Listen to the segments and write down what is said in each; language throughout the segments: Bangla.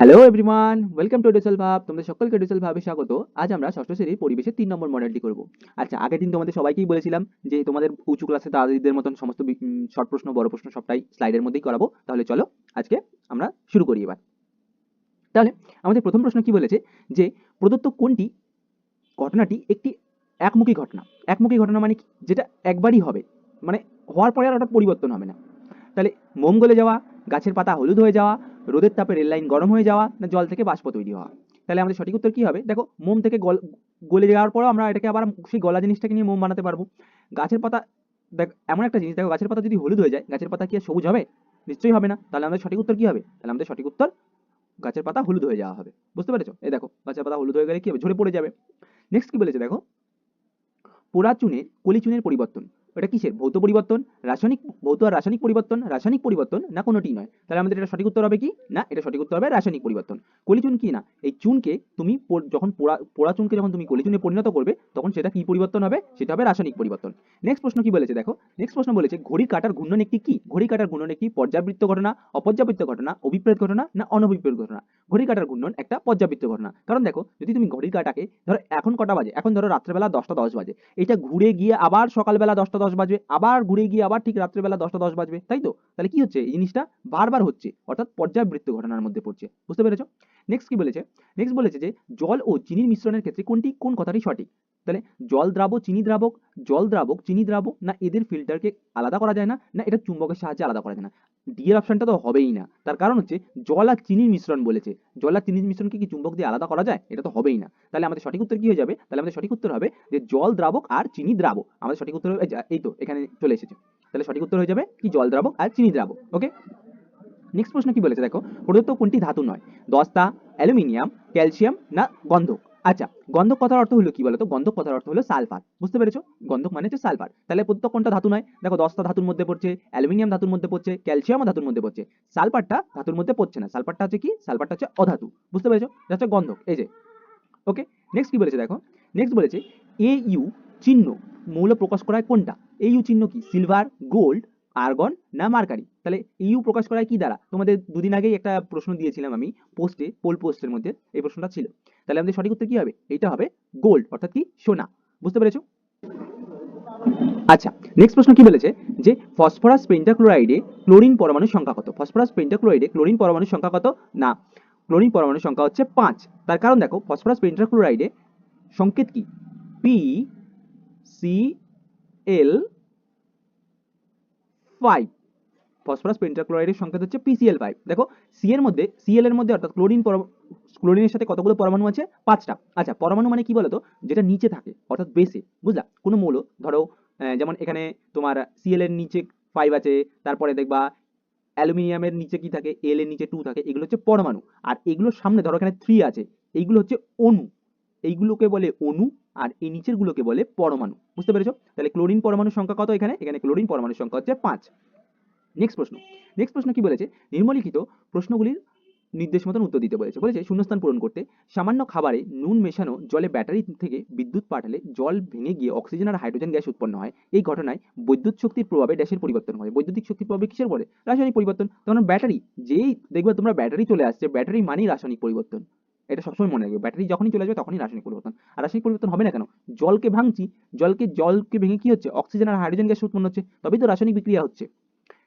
Hello everyone welcome to digital ভাব তোমাদের সকলকে ডিজিটাল ভাবে স্বাগত। আজ আমরা ষষ্ঠ শ্রেণির পরিবেশের তিন নম্বর মডেলটি করব। আচ্ছা আগের দিন তোমাদের সবাইকেই বলেছিলাম যে তোমাদের উঁচু ক্লাসে দাদিদের মতন সমস্ত শর্ট প্রশ্ন, বড় প্রশ্ন সবটাই স্লাইডের মধ্যেই করাবো। তাহলে চলো, আজকে আমরা শুরু করি এবার। তাহলে, আমাদের প্রথম প্রশ্ন কি বলেছে? যে প্রদত্ত কোনটি, ঘটনাটি একটি একমুখী ঘটনা। একমুখী ঘটনা মানে কি? যেটা একবারই হবে। মানে হওয়ার পরে আর ওটা পরিবর্তন হবে না। তাহলে মোম গলে যাওয়া গাছের পাতা হলুদ হয়ে যাওয়া, রোদের তাপে রেল লাইন গরম হয়ে যাওয়া, না জল থেকে বাষ্প তৈরি হওয়া। তাহলে আমাদের সঠিক উত্তর কি হবে? দেখো, মোম থেকে গল, গলে যাওয়ার পরেও আমরা এটাকে আবার সেই গলা জিনিসটাকে নিয়ে মোম বানাতে পারব। গাছের পাতা, দেখ, এমন একটা জিনিস, দেখো, গাছের পাতা যদি হলুদ হয়ে যায়, গাছের পাতা কি সবুজ হবে? নিশ্চয়ই হবে না। তাহলে আমাদের সঠিক উত্তর কি হবে? তাহলে আমাদের সঠিক উত্তর, গাছের পাতা হলুদ হয়ে যাওয়া হবে। বুঝতে পেরেছ? এই দেখো, গাছের পাতা হলুদ হয়ে গেলে কি হবে? ঝরে পড়ে যাবে। নেক্সট কি বলেছে? দেখো, পোড়া চুনের, কলি চুনের পরিবর্তন। এটা কিসের? ভৌত পরিবর্তন? রাসায়নিক, ভৌত আর রাসায়নিক পরিবর্তন? রাসায়নিক পরিবর্তন? না কোনোটি নয়। তাহলে আমাদের এটা সঠিক উত্তর হবে কি? না, এটা সঠিক উত্তর হবে রাসায়নিক পরিবর্তন। কলিচুন কি না? এই চুনকে তুমি যখন পোড়া পোড়া চুনকে যখন তুমি কলিচুনে পরিণত করবে, তখন সেটা কি পরিবর্তন হবে? সেটা হবে রাসায়নিক পরিবর্তন। নেক্সট প্রশ্ন কি বলেছে? দেখো। নেক্সট প্রশ্ন বলেছে, ঘড়ির কাটার ঘূর্ণন একটি কি? ঘড়ি কাটার ঘূর্ণন একটি পর্যাবৃত্ত ঘটনা, অপর্যাবৃত্ত ঘটনা, অভিপ্রেত ঘটনা, না অনভিপ্রেত ঘটনা? ঘড়ি কাটার ঘূর্ণন একটা পর্যাবৃত্ত ঘটনা। কারণ দেখো, যদি তুমি ঘড়ির কাটাকে, ধরো এখন কটা বাজে? এখন ধরো রাত্রেবেলা দশটা দশ বাজে। এটা ঘুরে গিয়ে আবার সকালবেলা দশটা দশ বাজবে, আবার ঘুরে গিয়ে আবার ঠিক রাত্রেবেলা দশটা দশ বাজবে, তাই তো? তাহলে কি হচ্ছে? এই জিনিসটা বারবার হচ্ছে, অর্থাৎ পর্যাবৃত্ত ঘটনার মধ্যে পড়ছে, বুঝতে পেরেছ? নেক্সট কি বলেছে? নেক্সট বলেছে যে জল ও চিনির মিশ্রণের ক্ষেত্রে কোনটি, কোন কথাটি সঠিক? তাহলে জল দ্রাবক, চিনি দ্রাবক, জল দ্রাবক, চিনি দ্রাবক, না এদের ফিল্টারকে আলাদা করা যায় না না এটা চুম্বকের সাহায্যে আলাদা করা যায় না। ডি এর অপশনটা তো হবেই না। তার কারণ হচ্ছে, জল আর চিনির মিশ্রণ বলেছে। জল আর চিনির মিশ্রণকে কি চুম্বক দিয়ে আলাদা করা যায়? এটা তো হবেই না। তাহলে আমাদের সঠিক উত্তর কি হয়ে যাবে? তাহলে আমাদের সঠিক উত্তর হবে যে জল দ্রাবক আর চিনি দ্রাবক। আমাদের সঠিক উত্তর হবে এই তো, এখানে চলে এসেছে। তাহলে সঠিক উত্তর হয়ে যাবে কি জল দ্রাবক আর চিনি দ্রাবক ওকে নেক্সট প্রশ্ন কি বলেছে দেখো? প্রদত্ত কোনটি ধাতু নয়? দস্তা, অ্যালুমিনিয়াম, ক্যালসিয়াম না গন্ধক? আচ্ছা গন্ধক কথার অর্থ হলো কি বলতো? গন্ধক কথার অর্থ হলো সালফার। বুঝতে পেরেছ? গন্ধক মানে হচ্ছে সালফার। তাহলে প্রত্যেক কোনটা ধাতু নয়? দেখো দস্তা ধাতুর মধ্যে পড়ছে, অ্যালুমিনিয়াম ধাতুর মধ্যে পড়ছে ক্যালসিয়াম ধাতুর মধ্যে পড়ছে। সালফারটা ধাতুর মধ্যে পড়ছে না। সালফারটা হচ্ছে কি? সালফারটা হচ্ছে অধাতু। বুঝতে পেরেছ? হচ্ছে গন্ধক। এই যে ওকে নেক্সট কি বলেছে দেখো? নেক্সট বলেছে এ ইউ চিহ্ন মৌল প্রকাশ করায় কোনটা? এই ইউ চিহ্ন কি? সিলভার গোল্ড আর্গন না মার্কারি তাহলে ইউ প্রকাশ করায় কি দ্বারা? তোমাদের দুদিন আগেই একটা প্রশ্ন দিয়েছিলাম আমি পোস্টে পোল পোস্টের মধ্যে এই প্রশ্নটা ছিল। তাহলে আমাদের সঠিক উত্তর কি হবে? এটা হবে গোল্ড অর্থাৎ কি সোনা। বুঝতে পেরেছ? আচ্ছা নেক্সট প্রশ্ন কি বলেছে? যে ফসফরাস পেন্টাক্লোরাইডে ক্লোরিন পরমাণুর সংখ্যা কত? ফসফরাস পেন্টাক্লোরাইডে ক্লোরিন পরমাণুর সংখ্যা কত? না ক্লোরিন পরমাণুর সংখ্যা হচ্ছে পাঁচ। তার কারণ দেখো ফসফরাস পেন্টাক্লোরাইডে সংকেত কি? P C L five phosphorus পেন্টাক্লোরাইডের সংকেত হচ্ছে পিসিএল ফাইভ দেখো সি এর মধ্যে সিএল এর মধ্যে অর্থাৎ ক্লোরিন ক্লোরিনের সাথে কতগুলো পরমাণু আছে? পাঁচটা। আচ্ছা পরমাণু মানে কি বলতো? যেটা নিচে থাকে, অর্থাৎ বেসে বুঝলা? কোনো মৌল, ধরো যেমন এখানে তোমার সিএল এর নিচে ফাইভ আছে, তারপরে দেখবা অ্যালুমিনিয়ামের নিচে কি থাকে? এল এর নিচে টু থাকে, এগুলো হচ্ছে পরমাণু। আর এগুলোর সামনে, ধরো এখানে থ্রি আছে, এইগুলো হচ্ছে অণু। এইগুলোকে বলে অণু। আর এই নিচের গুলোকে বলে পরমাণু। বুঝতে পেরেছ? তাহলে ক্লোরিন পরমাণুর সংখ্যা কত এখানে? এখানে ক্লোরিন পরমাণুর সংখ্যা হচ্ছে পাঁচ। নেক্সট প্রশ্ন। নেক্সট প্রশ্ন কি বলেছে? নিম্নলিখিত প্রশ্নগুলির নির্দেশ মতন উত্তর দিতে বলেছে। বলেছে, শূন্যস্থান পূরণ করতে সামান্য খাবারে নুন মেশানো, জলে ব্যাটারি থেকে বিদ্যুৎ পাঠালে জল ভেঙে গিয়ে অক্সিজেন আর হাইড্রোজেন গ্যাস উৎপন্ন হয়। এই ঘটনায় বৈদ্যুৎ শক্তির প্রভাবে ড্যাশের পরিবর্তন হয়। বৈদ্যুতিক শক্তির প্রভাবে কিসের বলে রাসায়নিক পরিবর্তন। তখন ব্যাটারি, যেই দেখবে তোমরা ব্যাটারি চলে আসছে, ব্যাটারি মানেই রাসায়নিক পরিবর্তন। এটা সবসময় মনে রাখবে। ব্যাটারি যখনই চলে আসবে তখনই রাসায়নিক পরিবর্তন। আর রাসায়নিক পরিবর্তন হবে না কেন? জলকে ভাঙছি জলকে জলকে ভেঙে কি হচ্ছে? অক্সিজেন আর হাইড্রোজেন গ্যাস উৎপন্ন হচ্ছে। তবেই তো রাসায়নিক বিক্রিয়া হচ্ছে।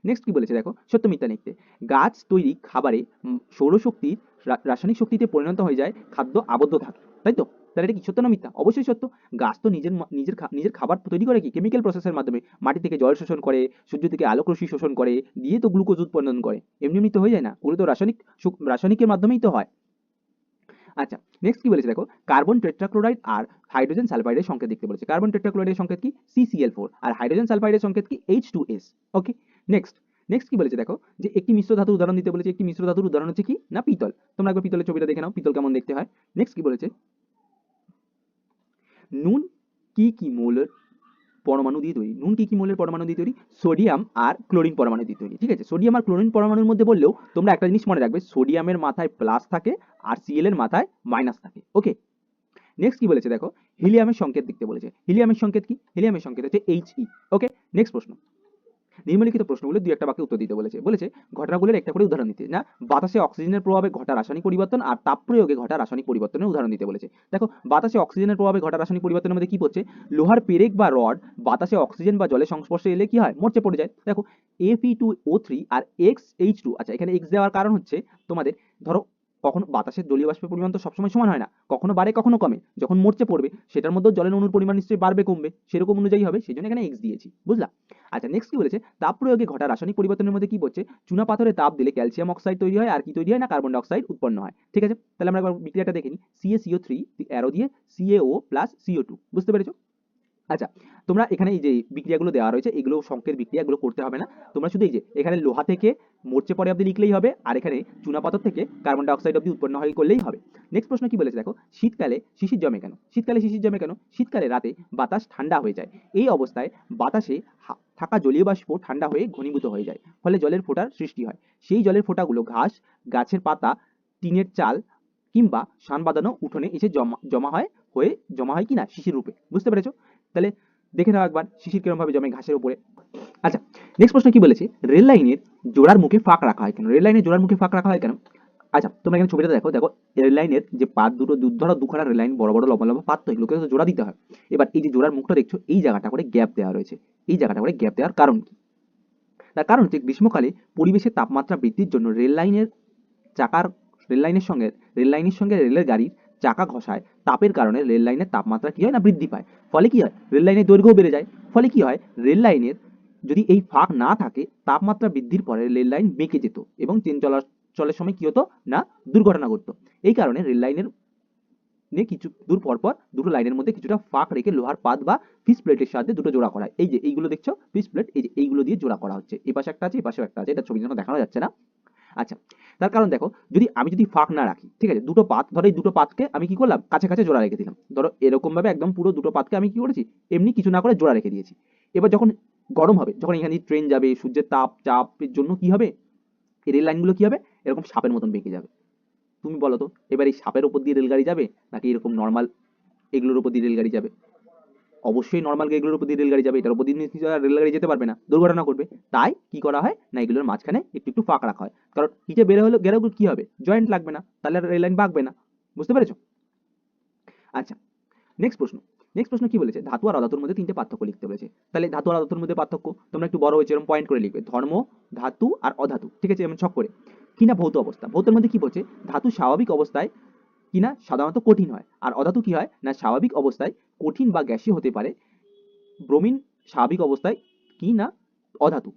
নেক্সট কি বলেছে দেখো? সত্য মিথ্যা লিখতে। গাছ তৈরি খাবারে উম, সৌরশক্তির রাসায়নিক শক্তিতে পরিণত হয়ে যায় খাদ্য আবদ্ধ থাকে। তাই তো? তাহলে এটা কি সত্য না মিথ্যা? অবশ্যই সত্য। গাছ তো নিজের নিজের নিজের খাবার তৈরি করে কি? কেমিক্যাল প্রসেসের মাধ্যমে। মাটি থেকে জল শোষণ করে সূর্য থেকে আলোক রশ্মি শোষণ করে দিয়ে তো গ্লুকোজ উৎপাদন করে। এমনি এমনি তো হয়ে যায় না। ওগুলো তো রাসায়নিক রাসায়নিকের মাধ্যমেই তো হয়। আচ্ছা নেক্সট কি বলেছে দেখো? কার্বন টেট্রাক্লোরাইড আর হাইড্রোজেন সালফাইডের সংকেত দেখতে বলেছে। কার্বন টেট্রাক্লোরাইডের সংকেত কি? সিসিএল ফোর আর হাইড্রোজেন সালফাইডের সংকেত কি? H two S okay next next কি বলেছে দেখো? যে একটি মিশ্র ধাতুর উদাহরণ দিতে বলেছে, একটি মিশ্র ধাতুর উদাহরণ হচ্ছে কি? না, পিতল। তোমরা একবার পিতলের ছবিটা দেখে নাও, পিতল কেমন দেখতে হয়? নেক্সট কি বলেছে? নুন কি কি মৌলের পরমাণু দিয়ে তৈরি। নুন কি কি মৌলের পরমাণু দিয়ে তৈরি? সোডিয়াম আর ক্লোরিন পরমাণু দিয়ে তৈরি, ঠিক আছে? সোডিয়াম আর ক্লোরিন পরমাণুর মধ্যে বললেও তোমরা একটা জিনিস মনে রাখবে, সোডিয়ামের মাথায় প্লাস থাকে, আর সিএল এর মাথায় মাইনাস থাকে, ওকে? নেক্সট কি বলেছে দেখো? হিলিয়ামের সংকেত দেখতে বলেছে। হিলিয়ামের সংকেত কি? হিলিয়ামের সংকেত হচ্ছে এইচ ই ওকে? নেক্সট প্রশ্ন। নিম্নলিখিত প্রশ্নগুলো দুই একটা বাক্যে উত্তর দিতে বলেছে। বলেছে, ঘটনাগুলোর একটা করে উদাহরণ দিতে না, বাতাসে অক্সিজেনের প্রভাবে ঘটা রাসায়নিক পরিবর্তন আর তাপ প্রয়োগে ঘটা রাসায়নিক পরিবর্তনের উদাহরণ দিতে বলেছে। দেখো, বাতাসে অক্সিজেনের প্রভাবে ঘটা রাসায়নিক পরিবর্তনের মধ্যে কি পড়ছে? লোহার পেরেক বা রড বাতাসে অক্সিজেন বা জলের সংস্পর্শে এলে কি হয়? মরচে পড়ে যায়। দেখো এফ টু ও থ্রি আর এক্স এইচ টু আচ্ছা এখানে এক্স দেওয়ার কারণ হচ্ছে তোমাদের, ধরো কখনো বাতাসের জলীয় বাষ্পের পরিমাণ তো সবসময় সমান হয় না, কখনো বাড়ে, কখনো কমে। যখন মরচে পড়বে, সেটার মধ্যে জলের অণুর পরিমাণ নিশ্চয়ই বাড়বে, কমবে। সেরকম অনুযায়ী হবে সেই জন্য এখানে এক্স দিয়েছি, বুঝলা? আচ্ছা নেক্সট কি বলেছে? তাপ প্রয়োগে ঘটা রাসায়নিক পরিবর্তনের মধ্যে কি বলছে চুনা পাথরে তাপ দিলে ক্যালসিয়াম অক্সাইড তৈরি হয়, আর কি তৈরি হয় না? কার্বন ডাইঅক্সাইড উৎপন্ন হয়। ঠিক আছে? তাহলে আমরা একবার বিক্রিয়াটা দেখে নিই। C A C O three arrow দিয়ে C A O plus C O two বুঝতে পেরেছ? আচ্ছা তোমরা এখানে এই যে বিক্রিয়াগুলো দেওয়া রয়েছে, এগুলো সংকেত বিক্রিয়াগুলো করতে হবে না। তোমরা শুধু এই যে এখানে লোহা থেকে মরচে পরে অবধি লিখলেই হবে, আর এখানে চুনাপাথর থেকে কার্বন ডাইঅক্সাইড অবধি উৎপন্ন হয় করলেই হবে। নেক্সট প্রশ্ন কি বলেছে দেখো? শীতকালে শিশির জমে কেন? শীতকালে শিশির জমে কেন? শীতকালে রাতে বাতাস ঠান্ডা হয়ে যায়। এই অবস্থায় বাতাসে থাকা জলীয় বাষ্প ঠান্ডা হয়ে ঘনীভূত হয়ে যায়, ফলে জলের ফোঁটার সৃষ্টি হয়। সেই জলের ফোঁটাগুলো ঘাস, গাছের পাতা, টিনের চাল কিংবা সান বাঁধানো উঠোনে এসে জমা জমা হয়, হয়ে জমা হয় কিনা? শিশির রূপে। বুঝতে পেরেছ? তাহলে দেখে নাও একবার শিশির কিরম ভাবে জমে ঘাসের উপরে। আচ্ছা নেক্সট প্রশ্ন কি বলেছে? রেল লাইনের জোড়ার মুখে ফাঁক রাখা হয় কেন? রেল লাইনের জোড়ার মুখে ফাঁক রাখা হয় কেন? আচ্ছা তোমরা এখানে ছবিটা দেখো দেখো, রেল লাইনের যে পাত দুটো ধরো দুখানা রেল লাইন বড় বড়, লম্বা লম্বা পাত তো এগুলোকে তো জোড়া দিতে হয়। এবার এই যে জোড়ার মুখটা দেখছ, এই জায়গাটা করে গ্যাপ দেওয়া রয়েছে। এই জায়গাটা করে গ্যাপ দেওয়ার কারণ কি? তার কারণ হচ্ছে গ্রীষ্মকালে পরিবেশের তাপমাত্রা বৃদ্ধির জন্য রেল লাইনের চাকার, রেল লাইনের সঙ্গে, রেল লাইনের সঙ্গে রেলের গাড়ির চাকা ঘষায়, তাপের কারণে রেল লাইনের তাপমাত্রা কি হয় না বৃদ্ধি পায়? ফলে কি হয়? রেল লাইনের দৈর্ঘ্য বেড়ে যায়। ফলে কি হয়? রেল লাইনের যদি এই ফাঁক না থাকে, তাপমাত্রা বৃদ্ধির পরে রেল লাইন বেঁকে যেত এবং ট্রেন চলাচলের সময় কি হতো? না, দুর্ঘটনা ঘটতো। এই কারণে রেল লাইনের নিয়ে কিছু দূর পর পর দুটো লাইনের মধ্যে কিছুটা ফাঁক রেখে লোহার পাত বা ফিস প্লেটের সাহায্যে দুটো জোড়া করা হয়। এই যে, এইগুলো দেখছ? ফিস প্লেট, এই যে, এইগুলো দিয়ে জোড়া করা হচ্ছে। এই পাশে একটা আছে পাশেও একটা আছে। এটা ছবির জন্য দেখানো যাচ্ছে না। আচ্ছা তার কারণ দেখো, যদি আমি যদি ফাঁক না রাখি, ঠিক আছে, দুটো পাত, ধরো এই দুটো পাতকে আমি কি করলাম? কাছে কাছে জোড়া রেখে দিলাম। ধরো এরকম ভাবে একদম পুরো দুটো পাতকে আমি কি করেছি? এমনি কিছু না করে জোড়া রেখে দিয়েছি। এবার যখন গরম হবে, যখন এখানে ট্রেন যাবে, সূর্যের তাপ, চাপের জন্য কি হবে? রেল লাইনগুলো কি হবে? এরকম সাপের মতন বেঁকে যাবে। তুমি বলো তো, এবার এই সাপের উপর দিয়ে রেলগাড়ি যাবে? নাকি এরকম নর্মাল এগুলোর উপর দিয়ে রেলগাড়ি যাবে? অবশ্যই নর্মাল এগুলোর উপর দিয়ে রেলগাড়ি যাবে, এটার উপর দিয়ে আর রেলগাড়ি যেতে পারবে না, দুর্ঘটনা করবে তাই কি করা হয়? না, এগুলোর মাঝখানে একটু একটু ফাঁক রাখা হয়। কারণ নিচে বেরো হলে গেলেও কি হবে? জয়েন্ট লাগবে না, তাহলে রেল লাইন বাঁকবে না। বুঝতে পেরেছ? আচ্ছা নেক্সট প্রশ্ন। নেক্সট প্রশ্ন কি বলেছে? ধাতু আর অধাতুর মধ্যে তিনটে পার্থক্য লিখতে বলেছে। তাহলে ধাতু আর অধাতুর মধ্যে পার্থক্য, তোমরা একটু বড় হয়েছে, এরকম পয়েন্ট করে লিখবে। ধর্ম, ধাতু আর অধাতু, ঠিক আছে? এমন ছক করে। কিনা ভৌত অবস্থা। ভৌতের মধ্যে কি বলছে? ধাতু স্বাভাবিক অবস্থায় কিনা সাধারণত কঠিন হয়। আর অধাতু কি হয়? না, স্বাভাবিক অবস্থায় কঠিন বা গ্যাসীয় হতে পারে। ব্রোমিন স্বাভাবিক অবস্থায় কি না? অধাতু।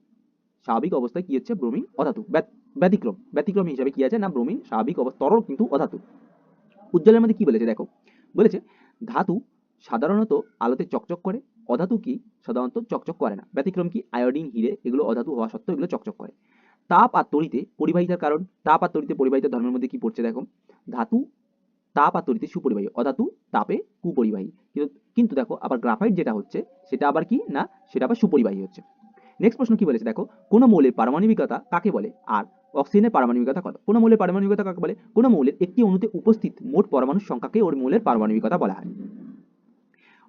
স্বাভাবিক অবস্থায় কি হচ্ছে? ব্রোমিন অধাতু। ব্যত- ব্যতিক্রম। ব্যতিক্রম হিসাবে কি আছে? না, ব্রোমিন স্বাভাবিক অবস্থা, তরল কিন্তু অধাতু। উজ্জ্বলের মধ্যে কি বলেছে? দেখো। বলেছে, ধাতু সাধারণত আলোতে চকচক করে, অধাতু কি সাধারণত চকচক করে না। ব্যতিক্রম কি? আয়োডিন, হিরে, এগুলো অধাতু হওয়া সত্ত্বেও এগুলো চকচক করে। তাপ আর তড়িতে পরিবাহিতার কারণ। তাপ আর তড়িতে পরিবাহিতার ধর্মের মধ্যে কি পড়ছে? দেখো। ধাতু তাপ আর তড়িতে সুপরিবাহী, অধাতু তাপে কুপরিবাহী। কিন্তু কিন্তু দেখো, আবার গ্রাফাইট যেটা হচ্ছে, সেটা আবার কি? না, সেটা আবার সুপরিবাহী হচ্ছে। নেক্সট প্রশ্ন কি বলেছে? দেখো, কোন মৌলের পারমাণবিকতা কাকে বলে? আর অক্সিজেনের পারমাণবিকতা কত? কোন মৌলের পারমাণবিকতা কাকে বলে? কোন মৌলের একটি অণুতে উপস্থিত মোট পরমাণুর সংখ্যাকে ওর মৌলের পারমাণবিকতা বলা হয়।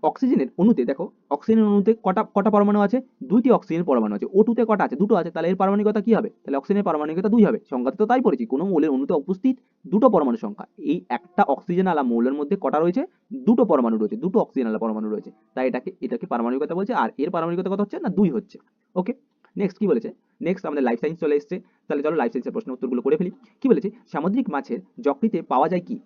অক্সিজেনের অণুতে, দেখো, অক্সিজেনের অণুতে কটা কটা পরমাণু আছে? দুইটি অক্সিজেন পরমাণু আছে। ও টুতে কটা আছে? দুটো আছে। তাহলে এর পারমাণবিকতা কি হবে? তাহলে অক্সিজেনের পারমাণবিকতা দুই হবে। সংখ্যাতে তো তাই পড়েছি। কোনো মৌলের অণুতে উপস্থিত দুটো পরমাণু সংখ্যা। এই একটা অক্সিজেন আলা মৌলের মধ্যে কটা রয়েছে? দুটো পরমাণু রয়েছে। দুটো অক্সিজেন আলা পরমাণু রয়েছে। তাই এটাকে এটাকে পারমাণবিকতা বলছে। আর এর পারমাণবিকতা কত হচ্ছে? না, দুই হচ্ছে। ওকে নেক্সট কি বলেছে? নেক্সট আমাদের লাইফ সায়েন্স চলে এসেছে। তাহলে চলো লাইফ সায়েন্সের প্রশ্ন উত্তরগুলো করে ফেলি। কি বলেছে? সামুদ্রিক মাছের যকৃতে পাওয়া যায় কি?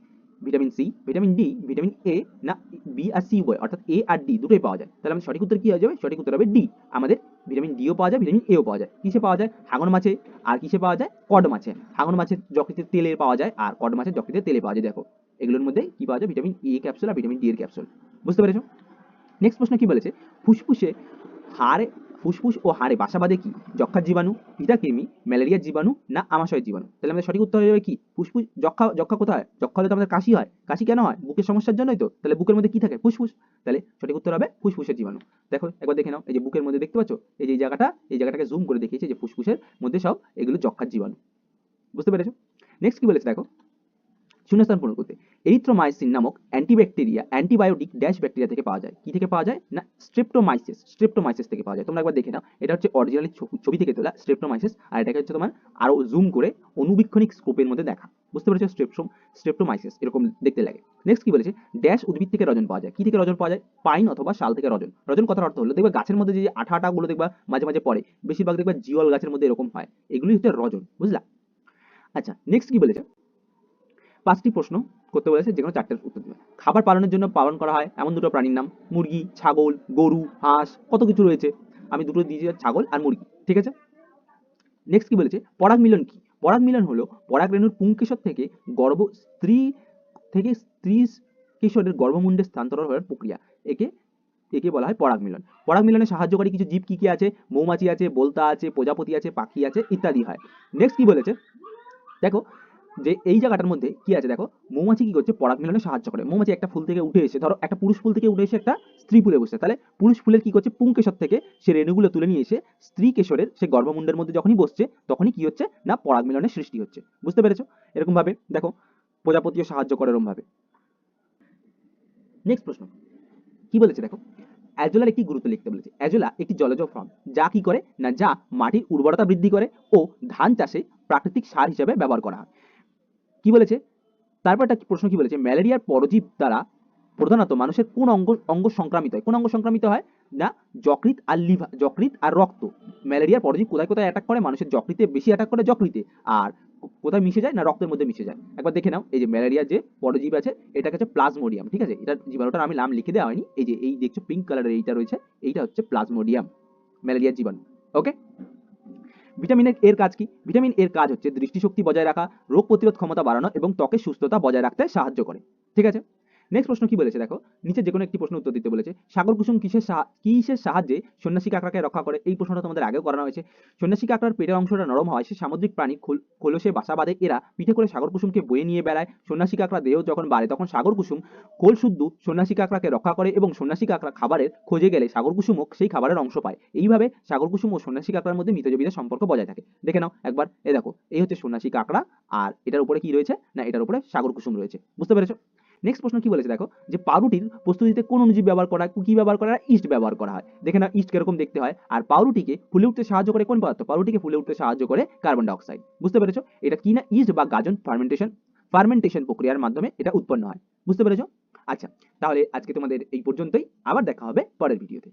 Vitamin C vitamin D vitamin A না বি আর সি উভয়, অর্থাৎ এ আর ডি দুটোই পাওয়া যায়। তাহলে আমাদের সঠিক উত্তর কি হয়ে যাবে? সঠিক উত্তর হবে ডি আমাদের ভিটামিন ডিও পাওয়া যায় ভিটামিন এও পাওয়া যায়। কিসে পাওয়া যায়? হাঙর মাছে। আর কিসে পাওয়া যায়? কড মাছে। হাঙর মাছের যকৃতে তেলে পাওয়া যায়, আর কড মাছের যকৃতে তেলে পাওয়া যায়। দেখো, এগুলোর মধ্যে কি পাওয়া যায়? ভিটামিন এ ক্যাপসুল আর ভিটামিন ডি এর ক্যাপসুল বুঝতে পেরেছ? নেক্সট প্রশ্ন কি বলেছে? ফুসফুসে হাড়ে ফুসফুস ও হাড়ে বাসা বাঁধে কি? যক্ষার জীবাণু পিতাকৃমি ম্যালেরিয়ার জীবাণু না আমাশয়ের জীবাণু? তাহলে আমাদের সঠিক উত্তর হয়ে যাবে কি? ফুসফুস যক্ষা যক্ষা কোথায়? যক্ষা হলে তো আমাদের কাশি হয়। কাশি কেন হয়? বুকের সমস্যার জন্যই তো। তাহলে বুকের মধ্যে কি থাকে? ফুসফুস। তাহলে সঠিক উত্তর হবে ফুসফুসের জীবাণু। দেখো, একবার দেখে নাও। এই যে বুকের মধ্যে দেখতে পাচ্ছ? এই যে জায়গাটা, এই জায়গাটাকে জুম করে দেখিয়েছে যে ফুসফুসের মধ্যে সব এগুলো যক্ষার জীবাণু। বুঝতে পেরেছ? নেক্সট কি বলেছে দেখো? শূন্যস্থান পূরণ করতে। এরিথ্রোমাইসিন নামক অ্যান্টিব্যাকটেরিয়া অ্যান্টিবায়োটিক ড্যাশ ব্যাকটেরিয়া থেকে পাওয়া যায়। কি থেকে পাওয়া যায়? না স্ট্রেপ্টোমাইসিস স্ট্রেপ্টোমাইসিস থেকে পাওয়া যায়। তোমরা একবার দেখে নাও। এটা হচ্ছে অরিজিনালি ছবি থেকে তোলা স্ট্রেপ্টোমাইসিস আর এটাকে হচ্ছে তোমার আরও জুম করে অনুবীক্ষণিক স্কোপের মধ্যে দেখা। বুঝতে পেরেছ? স্ট্রেপসোম স্ট্রেপ্টোমাইসিস এরকম দেখতে লাগে। নেক্সট কি বলেছে? ড্যাশ উদ্ভিদ থেকে রজন পাওয়া যায়। কি থেকে রজন পাওয়া যায়? পাইন অথবা শাল থেকে রজন। রজন কথার অর্থ হলো, দেখবে গাছের মধ্যে যে আঠা আঠাগুলো দেখবা মাঝে মাঝে পড়ে, বেশিরভাগ দেখবা জিওল গাছের মধ্যে এরকম হয়। এগুলি হচ্ছে রজন, বুঝলা? আচ্ছা নেক্সট কি বলেছে? পাঁচটি প্রশ্ন করতে বলেছে যেকোনো চারটের উত্তর দেবে। খাবার পালনের জন্য পালন করা হয় এমন দুটো প্রাণীর নাম, মুরগি, ছাগল, গরু, হাঁস, কত কিছু রয়েছে। আমি দুটো দিয়েছি, ছাগল আর মুরগি, ঠিক আছে? নেক্সট কি বলেছে? পরাগ মিলন কি? পরাগ মিলন হলো পরাগ রেণুর পুংকেশর থেকে গর্ভ স্ত্রী থেকে স্ত্রী কিশোরের গর্ভমুণ্ডে স্থানান্তর হওয়ার প্রক্রিয়া। একে একে বলা হয় পরাগ মিলন। পরাগ মিলনে সাহায্যকারী কিছু জীব কি কি আছে? মৌমাছি আছে, বোলতা আছে, প্রজাপতি আছে, পাখি আছে, ইত্যাদি হয়। নেক্সট কি বলেছে? দেখো যে এই জায়গাটার মধ্যে কি আছে দেখো? মৌমাছি কি করছে? পরাগ মিলনে সাহায্য করে। মৌমাছি একটা ফুল থেকে উঠে এসে ধরো একটা পুরুষ ফুল থেকে উঠে এসে একটা স্ত্রী ফুলে বসে তাহলে পুরুষ ফুলের কি করছে? পুংকেশর থেকে সে রেণুগুলো তুলে নিয়ে এসে স্ত্রী কেশরের সে গর্ভমুণ্ডের মধ্যে যখনই বসছে, তখনই কি হচ্ছে? না, পরাগ মিলনের সৃষ্টি হচ্ছে। বুঝতে পেরেছ? এরকম ভাবে দেখো, প্রজাপতিও সাহায্য করে এরকম ভাবে নেক্সট প্রশ্ন। কি বলেছে দেখো? অ্যাজোলার একটি গুরুত্ব লিখতে বলেছে। অ্যাজোলা একটি জলজ ফর্ম। যা কি করে? না, যা মাটির উর্বরতা বৃদ্ধি করে ও ধান চাষে প্রাকৃতিক সার হিসেবে ব্যবহার করা হয়। কি বলেছে? তারপর একটা প্রশ্ন কি বলেছে? ম্যালেরিয়ার পরজীব দ্বারা প্রধানত মানুষের কোন অঙ্গ অঙ্গ সংক্রামিত হয়? কোন অঙ্গ সংক্রামিত হয়? না যকৃত আর লিভার যকৃত আর রক্ত। ম্যালেরিয়ার পরজীব কোথায় কোথায় অ্যাটাক করে? মানুষের যকৃতে বেশি অ্যাটাক করে যকৃতে। আর কোথায় মিশে যায়? না, রক্তের মধ্যে মিশে যায়। একবার দেখে নাও, এই যে ম্যালেরিয়ার যে পরজীব আছে এটা হচ্ছে প্লাজমোডিয়াম, ঠিক আছে? এটা জীবাণুটার আমি নাম লিখে দেওয়া হয়নি। এই যে, এই দেখছ পিঙ্ক কালারের এইটা রয়েছে, এইটা হচ্ছে প্লাজমোডিয়াম, ম্যালেরিয়ার জীবাণু ওকে ভিটামিনের এর কাজ কি? ভিটামিন এর কাজ হচ্ছে দৃষ্টিশক্তি বজায় রাখা, রোগ প্রতিরোধ ক্ষমতা বাড়ানো এবং ত্বকের সুস্থতা বজায় রাখতে সাহায্য করে। ঠিক আছে? নেক্সট প্রশ্ন কি বলেছে? দেখো, নিচে যে কোনো একটি প্রশ্ন উত্তর দিতে বলেছে, সাগর কুসুম কিসের কিসের সাহায্যে সন্ন্যাসী কাঁকড়াকে রক্ষা করে? এই প্রশ্নটা তোমাদের আগেও করানো হয়েছে। সন্ন্যাসী কাঁকড়ার পেটের অংশটা নরম হয়, সে সামুদ্রিক প্রাণী, খোল- খোলসে বাসা বাঁধে। এরা পিঠে করে সাগর কুসুমকে বয়ে নিয়ে বেড়ায়। সন্ন্যাসী কাঁকড়া দেহ যখন বাড়ে, তখন সাগর কুসুম কোল শুদ্ধ সন্ন্যাসী কাঁকড়াকে রক্ষা করে এবং সন্ন্যাসী কাঁকড়া খাবারের খোঁজে গেলে সাগর কুসুমও সেই খাবারের অংশ পায়। এইভাবে সাগর কুসুম ও সন্ন্যাসী কাঁকড়ার মধ্যে মিতজবিদের সম্পর্ক বজায় থাকে। দেখে নাও একবার এ দেখো, এই হচ্ছে সন্ন্যাসী কাঁকড়া আর এটার উপরে কি রয়েছে? না, এটার উপরে সাগর কুসুম রয়েছে। বুঝতে পেরেছ? নেক্সট প্রশ্ন কি বলেছে? দেখো, যে পাউরুটির প্রস্তুতিতে কোন অনুজীব ব্যবহার করা হয় কি ব্যবহার করা হয় ইস্ট ব্যবহার করা হয়। দেখে না ইস্ট কীরকম দেখতে হয়। আর পাউরুটিকে ফুলে উঠতে সাহায্য করে কোন পদার্থ? পাউরুটিকে ফুলে উঠতে সাহায্য করে কার্বন ডাইঅক্সাইড বুঝতে পেরেছ? এটা কি না, ইস্ট বা গাজন ফার্মেন্টেশন ফার্মেন্টেশন প্রক্রিয়ার মাধ্যমে এটা উৎপন্ন হয়। বুঝতে পেরেছ? আচ্ছা তাহলে আজকে তোমাদের এই পর্যন্তই। আবার দেখা হবে পরের ভিডিওতে।